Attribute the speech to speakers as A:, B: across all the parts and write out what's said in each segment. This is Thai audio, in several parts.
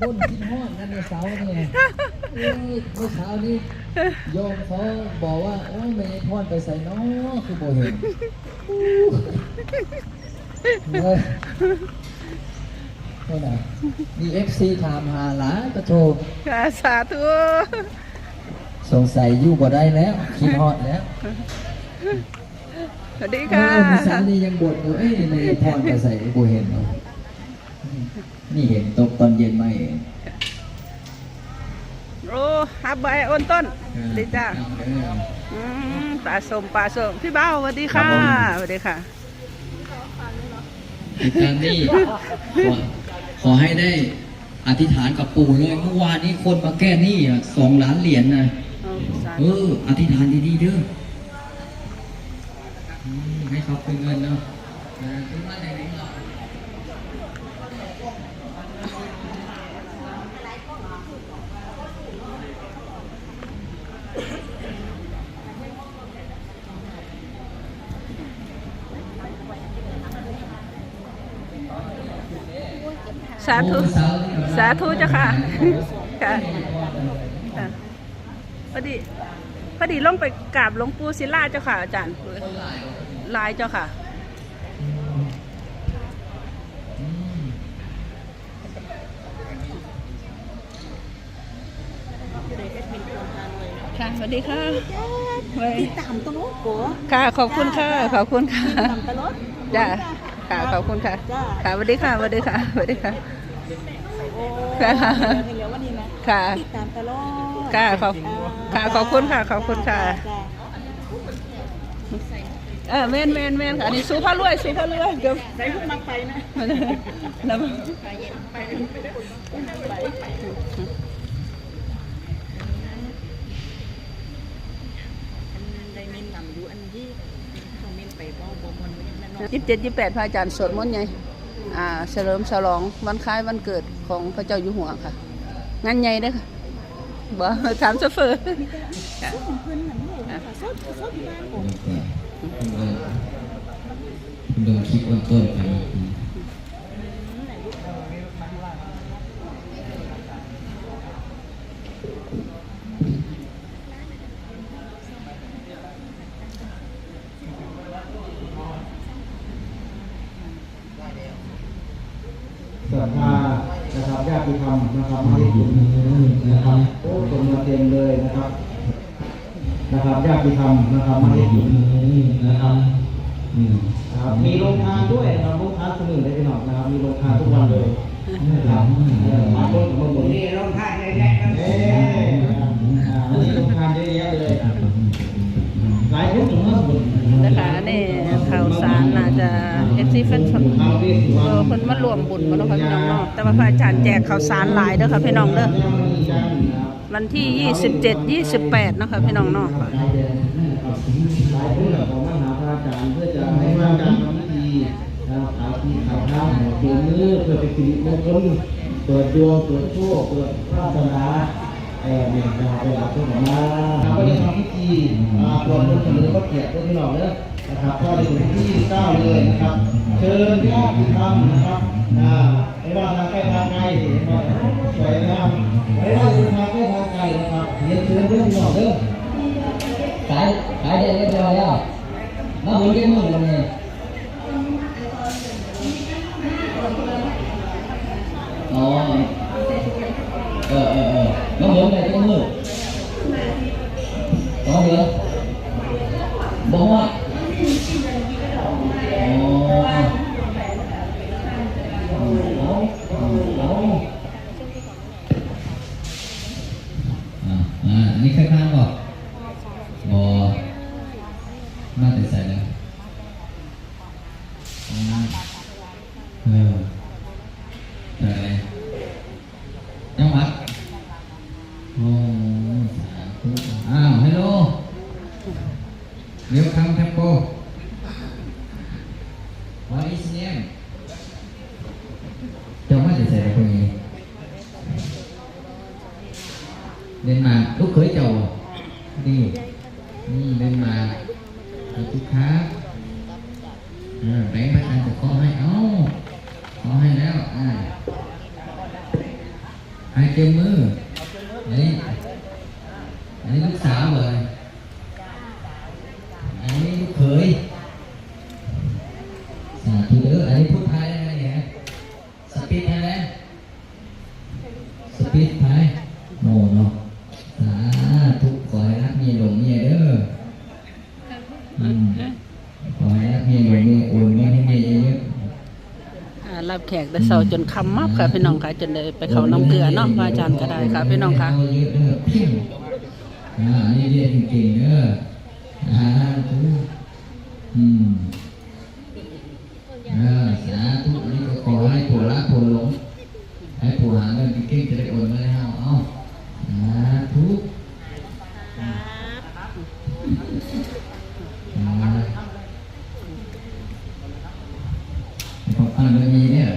A: บนคิดฮอดนั่นในเสาเนี่ยเอ้ยเมื่อเช้านี้โยมเขาบอกว่า โอ้ยไม่พรไปใส่น้อคือโบเห็นเฮ้ยโน่นน่ะมีเอฟซีถามหาหลายกระโทร
B: ค่ะสาธุ
A: สงสัยยู่บ่ได้แล้ว คิดฮอดแล้ว
B: สวัสดีค่ะ
A: อเมื่อเช้านี้ยังบ่นอยู่เอ้ยไม่พรไปใส่โบเห็นเนาะ นี่เห็นตกตอนเย็นมาเอง
B: โอ้ฮับใบอ้นต้นดีจ้าอืมปลาสมปลาสมพี่เบ้าสวัสดีค่ะสวัสดีค่ะ
A: เหตุการณ์นี้ขอขอให้ได้อธิษฐานกับปู่เลยเมื่อวานนี้คนมาแก้หนี้อะสองล้านเหรียญนะ
B: เอาสา
A: เอ
B: ธุ
A: ออธิษฐานดีๆเด้ออืมให้เขาเป็นเงินเนาะนะถึงว่าไหนๆเนาะ
B: สาธุ สาธุเจ้าค่ะค่ะ ค่ะพอดีพอดีลงไปกราบหลวงปู่ศิลาเจ้าค่ะ อาจารย์ลายเจ้าค่ะค่ะสวัสดีค่ะไว้
C: ติดตามตลอดปัว
B: ค่ะ ขอบคุณค่ะ ขอบคุณค่ะ
C: ติดตามตลอด
B: จ้าค่ะ ขอบคุณค่ะ
C: จ้า
B: ค่ะสวัสดีค่ะสวัสดีค่ะสวัสดีค่ะ
C: โอ้
B: ค่ะ
C: เห็นแล้ววันนี้นะ
B: ค่ะ
C: ติดตามตลอด
B: ค่ะขอบค่ะขอบคุณค่ะขอบคุณค่ะ
C: จ้า
B: เออแม่นแม่นแม่นค่ะอันนี้สู้พระรวยสู้พระรวยเดี๋ยว
C: ได้พวกมักไปนะ
B: แล้ว
C: ได้มินนำอยู่อันที่เขามินไปบ่บ่มันไม่แน่นอน
B: ยี่สิบเจ็ดยี่สิบแปดพระอาจารย์สวดมนต์ไงอ่า เฉลิมฉลองวันคล้ายวันเกิดของพระเจ้าอยู่หัวค่ะ งานใหญ่เด้อค่ะบ่ถามโซเฟอร์
C: เพื่อนมันนี่ค่ะซดซดที่บ้านผม
A: ดูคลิปต้นไป
D: ศรัทธานะครับญาติธรรมนะครับมาให้ถึงนะ ครับโอ้คนมาเต็มเลยนะครับนะครับญาติธรรมนะครับมาให้ถึงนะครับอืมนะครับมีโรงทานด้วยนะครับโรงทานคนอื่นได้ไปหน่อยนะครับ มีโรงทานทุกวันเลยนะครับเออมาคนมาหมดนี่โรงทานเยอะแยะเอ๊ะนะครับอ่าวันนี้โรงทานเยอะแยะเลยหลายคนถึงเมื่อหมด
B: นะคะนี่ข่าวสารน่าจะเอฟซีเฟนชนเออเพิ่นมารวมบุญมาเนาะค่ะพี่น้องเนาะแต่ว่าพระอาจารย์แจกข่าวสารหลายเด้อค่ะพี่น้องเด้อ วันที่ 27 28นะคะพี่น้องเนาะ
D: หลายคนกับของมหาพระอาจารย์เพื่อจะให้พระอาจารย์ทำพิธีนะครับขายที่ขายข้าวเปิดมือเพื่อเนสิริมงคลเปิดดวงเปิดโชคเปิดวาสนาเอ่อเนี่ยนะครับเป็นหลักฐานมาครับก็จะทำพิธีอ่าตรจคนเสนอก็เกียรติที่หน่อยเนอะนะครับก็ได้ถึงที่เก้าเลยนะครับ เชิญญาติธรรมนะครับอ่า ไม่ว่าทางใกล้ทางไกลนะครับสวยงามไม่ว่าจะทางใกล้ทางไกลนะครับเรียนเชิญเพื่อนที่หน่อยเนอะ
A: ขายขายได้เรียบร้อยแล้วมาหมุนกันมือเลยเนี่ยอ๋อเออเออเออมาหมุนได้ก็มือต่อเดือนบอกว่าอ๋ออ๋ออ๋ออ่าอ่าอันนี้ข้างๆบอก บอน่าจะใส่แล้วอืมเออใส่อะไรจังหวัดโอ้สาธุอ้าวฮัลโหล เร็วคำเทมโป What is name จ้ามาจะใส่อะไรพวกนี้เดนมาลูกเคยเจ้าบ่นี่นี่เดนมาขอบคุณครับอ่าแบงค์พระอาจารย์จะขอให้เอ้าขอให้แล้วอ่าให้เกมมือนนี้อันนี้ลูกสาวเลยอันนี้ลูกเขยสาธุเด้ออันนี้พูดไทยได้ไหมเนี่ยสปีดไทยไหมสปีดไทยโน่เนาะสาธุขอให้รักเมียหลงเมียเด้ออืมขอให้รักเมียหลงเมียโอนเงินให้เมียเยอะๆ
B: อ่ารับ แขกได้เสาจนคำมับค่ะพี่น้องค่ะจนได้ไปเขาน้ำเกลือเนาะพระอาจารย์ก็ได้ค่ะพี่น้องค่ะ
A: เาเยอะเด้อพิ้งอ่านี่เรียนเก่งๆเด้ออ่าธุอืมอ่าสาธุอันนี้ก็ขอให้ผัวรักผัวหลงให้ผัวหาเงินเก่งๆจะได้โอนเงินให้เฮาเอาสาธุอ่าขอฟังเรื่องนี้เนี่ย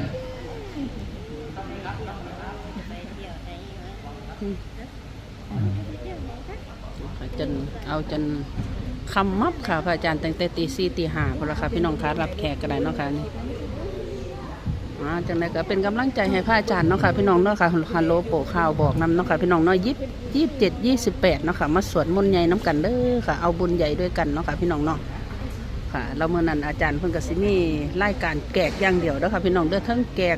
B: จนเอาจนคำมับค่ะพระอาจารย์ตั้งแต่ตีสี่ตีห้าพอละค่ะพี่น้องคะรับแขกก็ได้เนาะค่ะนี่อ่าจังไดก็เป็นกำลังใจให้พระอาจารย์เนาะค่ะพี่น้องเนาะค่ะฮัลโหลโปข่าวบอกนำเนาะค่ะพี่น้องเนาะยี่ยี่สิบเจ็ดยี่สิบแปดเนาะค่ะมาสวดมนต์ใหญ่น้ำกันเด้อค่ะเอาบุญใหญ่ด้วยกันเนาะค่ะพี่น้องเนาะค่ะแล้วเมื่อนั้นอาจารย์เพิ่นก็สิมีรายการแกกอย่างเดียวเด้อค่ะพี่น้องเด้อทั้งแกก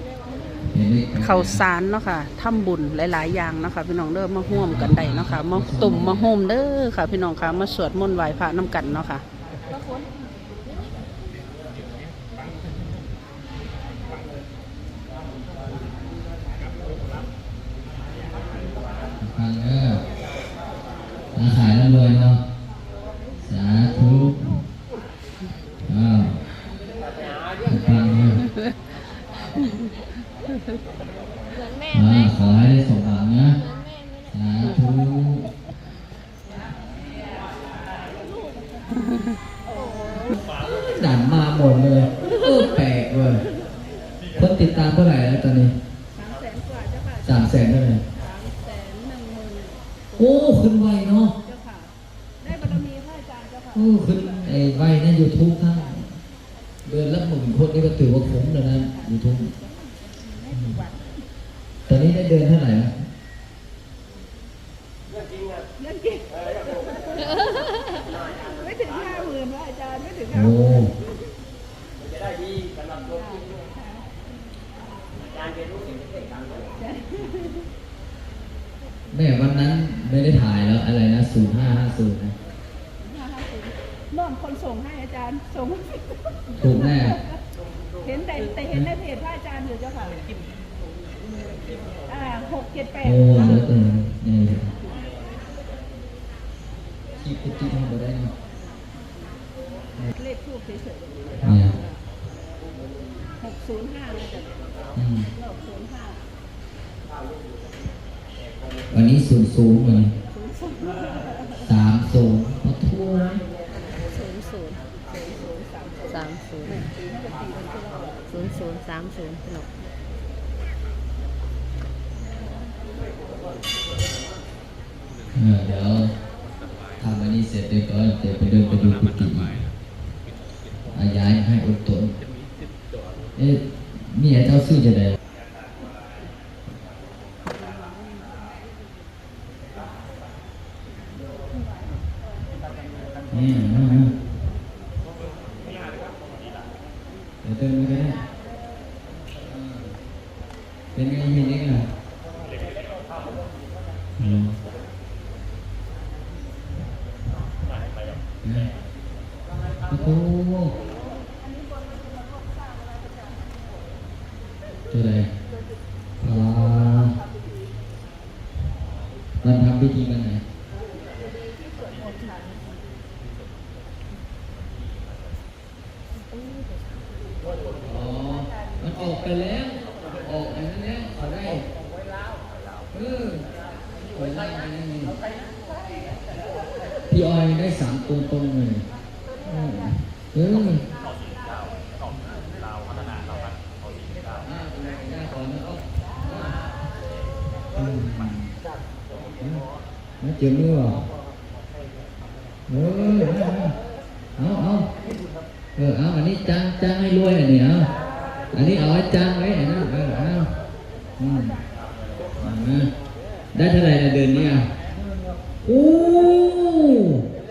B: ข้าวสารเนาะค่ะทำบุญหลาย ๆ อย่างเนาะค่ะพี่น้องเด้อมาห่วมกันได้เนาะค่ะมาตุ่มมาโฮมเด้อค่ะ พี่น้องค่ะมาสวดมนต์ไหว้พระน้ำกันเนาะค่ะ
A: ฟังเด้ออาขายแล้วรวยเนาะ สาธุอ้าวฟังเด้ออ่าขอให้ได้สมหวังนะ สาธุ ดันมาหมดเลยเออแปลกเว้ยคนติดตามเท่าไหร่แล้วตอนนี้สามแสนเท่าไหร่โอ้ขึ้นไวเนาะโอ้ขึ้นไอ้ไวนะยูทูบทั้งเดือนละหมื่นคนนี่ก็ถือว่าคุ้มแล้วนะยูทูบตอนนี้ได้เดือนเท่าไหร่แล้ว
C: ไม่ถึงห้าหมื่นว่าอาจารย์ไม่ถึง
A: โอ้แม่วันนั้นไม่ได้ถ่ายแล้ว อะไรนะศูนย์ห้าห้าศูนย์นะ
C: น้องคนส่งให้อาจารย์ส่ง
A: ถูกแน่
C: เห็นแต่แต่เห็นในเพจพระอาจารย์อยู่เจ้าค่ะอ่าหกเจ็ดแปด
A: โอ้เลิศเลยนี่คิดคิดทำไปได้เนาะ
C: เลขทูบเฉย
A: เนี่ย
C: ๆหกศูนย์ห้านะจ๊ะ
A: อืม
C: หกศูนย์ห้า
A: วันนี้สูงสูงเลย
C: ศูนย์ศูนย์
A: สามสูงพอทั่ว
C: ศูนย์ศูนย์ศูนย์สาม
E: ศูนย์ศูนย์ศูนย์สามศูนย์สนุก
A: เออเดี๋ยวทำอันนี้เสร็จเดี๋ยวก็เดี๋ยวไปเดินไปดูกุฏิอาย้ายให้อุดตนเอ๊ะนี่ไอ้เจ้าซื้อจะได้นี่นะนะ เดี๋ยวเติมไปก็ได้เออเป็นไงเห็นยังไงอืมโอ้โหตัวไหนอ่าวันทำพิธีวันไหนอ๋อ มันออกไปแล้ว ออกอันนั้นแล้วเอาได้เออโอ้ยได้อันนั้นไงพี่ออยได้สามตัวตรงเลยอืมเอืมเจอมือเหรอเออเอาเอาเออเอาอันนี้จ้างจ้างให้รวยอันนี้เอาอันนี้เอาไว้จ้างไว้อันนั้นเออเอาอืมเอาได้เท่าไหร่นเดือนนี้ยโอ้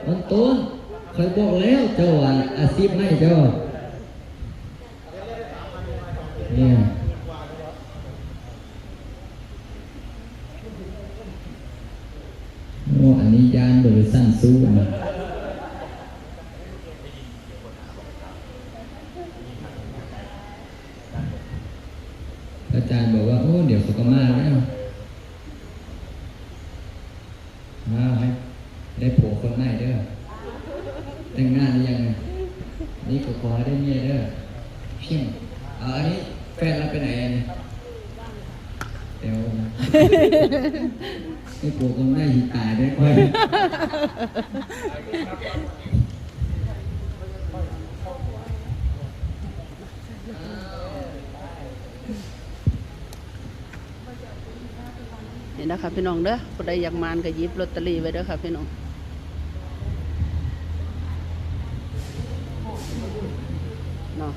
A: มันต้นเคยบอกแล้วเจ้า ว่าอาชีพไม่เจ้าเนี่ยโอ้อันนี้ยานบริสั้นสู้นะอาจารย์บอกว่า โอ้ เดี๋ยวเขาก็มาแล้ว มาให้ได้ผัวคนใหม่เด้อแต่งงานหรือยังเนี่ยนี่ก็ขอให้ได้เมียเด้อเพียงเอาอันนี้แฟนเราไปไหนอันนี้เดี๋ยวไอ้ผัวคนใหม่หิตายได้ค่อย
B: นี่นะคะพี่น้องเด้อผู้ใดอยากมานก็หยิบลอตเตอรี่ไว้เด้อค่ะพี่น้อง เนาะ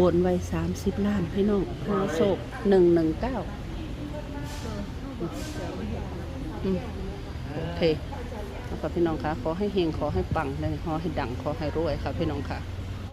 B: บนไว้สามสิบล้านพี่น้องหาโศกหนึ่งหนึ่งเก้าอืมโอเคแล้วก็พี่น้องคะขอให้เฮงขอให้ปังเลยขอให้ดังขอให้รวยค่ะพี่น้องค่ะ